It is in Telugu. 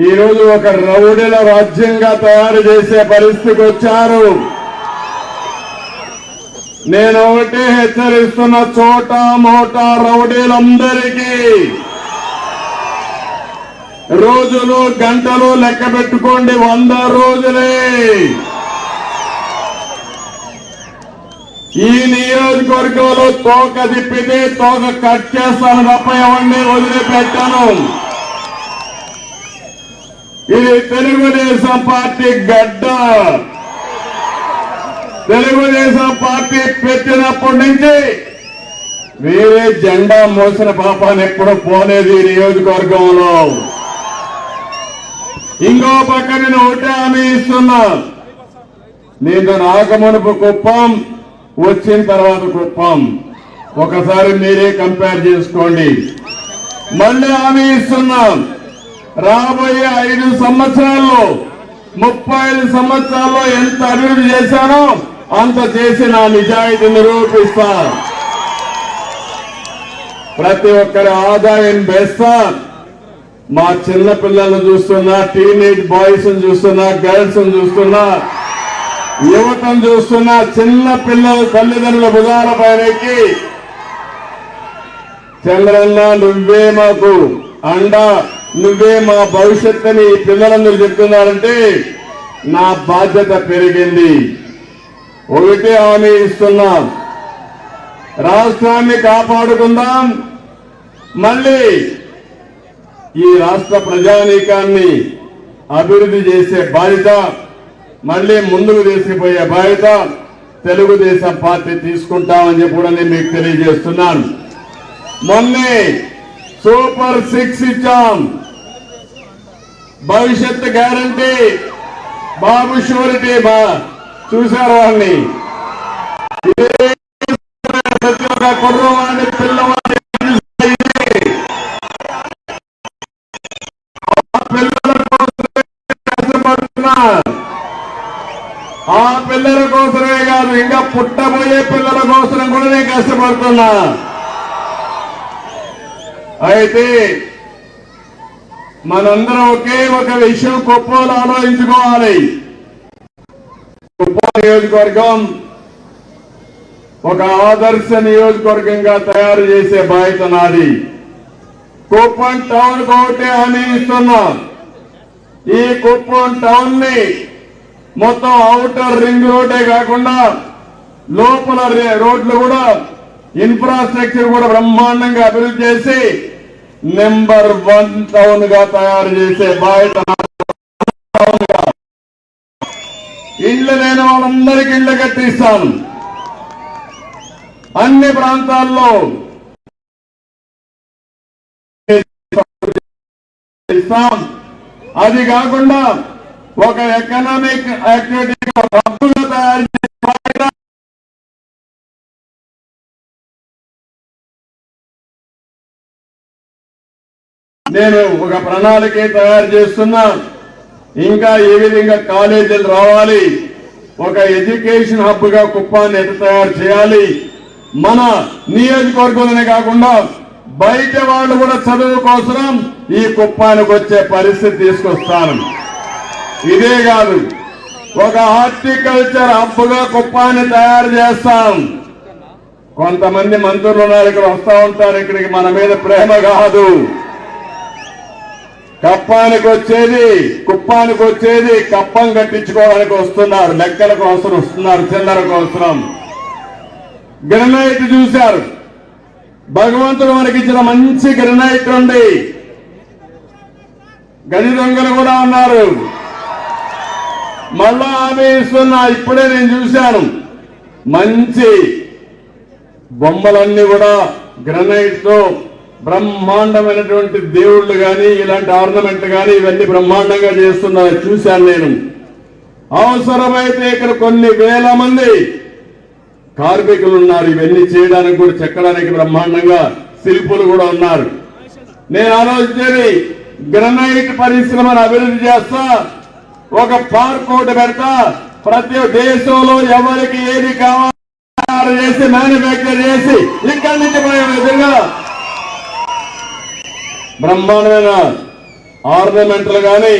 ఈరోజు ఒక రౌడీల రాజ్యంగా తయారు చేసే పరిస్థితికి వచ్చారు. నేను ఒకటే హెచ్చరిస్తున్న చోట మోట రౌడీలందరికీ రోజులు గంటలు లెక్క పెట్టుకోండి వంద రోజులే. ఈ నియోజకవర్గంలో తోక తిప్పితే తోక కట్ చేస్తాను తప్ప ఎవరిని వదిలిపెట్టాను. ఇది తెలుగుదేశం పార్టీ గడ్డ. తెలుగుదేశం పార్టీ పెట్టినప్పటి నుంచి వేరే జెండా మోసిన పాపాన్ని ఎప్పుడు పోలేదు ఈ నియోజకవర్గంలో. ఇంకో పక్క నేను ఒకటే హామీ ఇస్తున్నా. నేను రాకమునుపు కుప్పం వచ్చిన తర్వాత కుప్పం. ఒకసారి మీరే కంపేర్ చేసుకోండి. మళ్ళీ హామీ ఇస్తున్నాం. రాబోయే ఐదు సంవత్సరాల్లో ముప్పై ఐదు సంవత్సరాల్లో ఎంత అభివృద్ధి చేశానో అంత చేసి నా నిజాయితీ నిరూపిస్తా. ప్రతి ఒక్కరి ఆదాయం వేస్తా. మా చిన్న పిల్లలను చూస్తున్నా టీనేజ్ బాయ్స్ చూస్తున్నా గర్ల్స్ చూస్తున్నా యువతను చూస్తున్నా చిన్న పిల్లల తల్లిదండ్రుల భుజాల పైనకి చంద్రన్న నువ్వే మాకు అండా. నువ్వే మా భవిష్యత్తుని అని పిల్లలందరూ చెప్తున్నారంటే నా బాధ్యత పెరిగింది. ఒకటే హామీ ఇస్తున్నాం. రాష్ట్రాన్ని కాపాడుకుందాం. మళ్ళీ ఈ రాష్ట్ర ప్రజానీకాన్ని అభివృద్ధి చేసే బాధ్యత మళ్ళీ ముందుకు తీసుకుపోయే బాధ్యత తెలుగుదేశం పార్టీ తీసుకుంటామని చెప్పి కూడా నేను మీకు తెలియజేస్తున్నాను. మొన్నే సూపర్ సిక్స్ ఇచ్చాం. భవిష్యత్ గ్యారంటీ. బాబు షూరిటీ బా చూశారు వాడిని ప్రతి ఒక్క కుర్రవాడిని పిల్లవాడిని ఆ పిల్లల ఆ పిల్లల కోసమే కాదు ఇంకా పుట్టబోయే పిల్లల కోసం కూడా నేను కష్టపడుతున్నా. అయితే మనందరం ఒకే ఒక విషయం కుప్పలు ఆలోచించుకోవాలి కుప్ప నియోజకవర్గం ఒక ఆదర్శ నియోజకవర్గంగా తయారు చేసే బాధ్యత నాది. కుప్పం టౌన్ ఒకటే హామీ ఇస్తున్నా. ఈ కుప్పం టౌన్ని మొత్తం అవుటర్ రింగ్ రోడ్డే కాకుండా లోపల రే- రోడ్లు కూడా ఇన్ఫ్రాస్ట్రక్చర్ కూడా బ్రహ్మాండంగా అభివృద్ధి చేసి నెంబర్ వన్ టౌన్గా తయారు చేసే బాధ్యత ఇళ్ళు లేని వాళ్ళందరికీ ఇళ్ళు కట్టిస్తాను. అన్ని ప్రాంతాల్లో ఇస్తాం. అది కాకుండా ఒక ఎకనామిక్ యాక్టివిటీ నేను ఒక ప్రణాళిక తయారు చేస్తున్నాను. ఇంకా ఏ విధంగా కాలేజీలు రావాలి. ఒక ఎడ్యుకేషన్ హబ్గా కుప్పాన్ని ఎట్లా తయారు చేయాలి? మన నియోజకవర్గంలోనే కాకుండా బయట వాళ్ళు కూడా చదువు కోసం ఈ కుప్పానికి వచ్చే పరిస్థితి తీసుకొస్తాను. ఇదే కాదు ఒక హార్టికల్చర్ హబ్గా కుప్పాన్ని తయారు చేస్తాం. కొంతమంది మంత్రులు ఉన్నారు ఇక్కడ వస్తూ ఉంటారు ఇక్కడికి మన మీద ప్రేమ కాదు. కప్పానికి వచ్చేది కుప్పానికి వచ్చేది కప్పం కట్టించుకోవడానికి వస్తున్నారు. లెక్కల కోసం వస్తున్నారు చిల్లర కోసం గ్రనైట్ చూశారు. భగవంతుడు మనకి ఇచ్చిన మంచి గ్రనైట్ ఉంది గది దొంగలు కూడా ఉన్నారు. మళ్ళా ఆమె ఇస్తున్నా ఇప్పుడే నేను చూశాను. మంచి బొమ్మలన్నీ కూడా గ్రనైట్తో బ్రహ్మాండమైనటువంటి దేవుళ్ళు కానీ ఇలాంటి ఆర్నమెంట్ కానీ ఇవన్నీ బ్రహ్మాండంగా చేస్తున్నారు చూశాను నేను. అవసరమైతే ఇక్కడ కొన్ని వేల మంది కార్మికులు ఉన్నారు. ఇవన్నీ చేయడానికి కూడా చెక్కడానికి బ్రహ్మాండంగా శిల్పులు కూడా ఉన్నారు. నేను ఆలోచించేది గ్రనైట్ పరిశ్రమను అభివృద్ధి చేస్తా ఒక పార్క్ ఒకటి పెడతా ప్రతి దేశంలో ఎవరికి ఏది కావాలి చేసి మ్యానుఫ్యాక్చర్ చేసి ఇక్కడి నుంచి విధంగా బ్రహ్మాండమైన ఆర్నమెంట్లు కానీ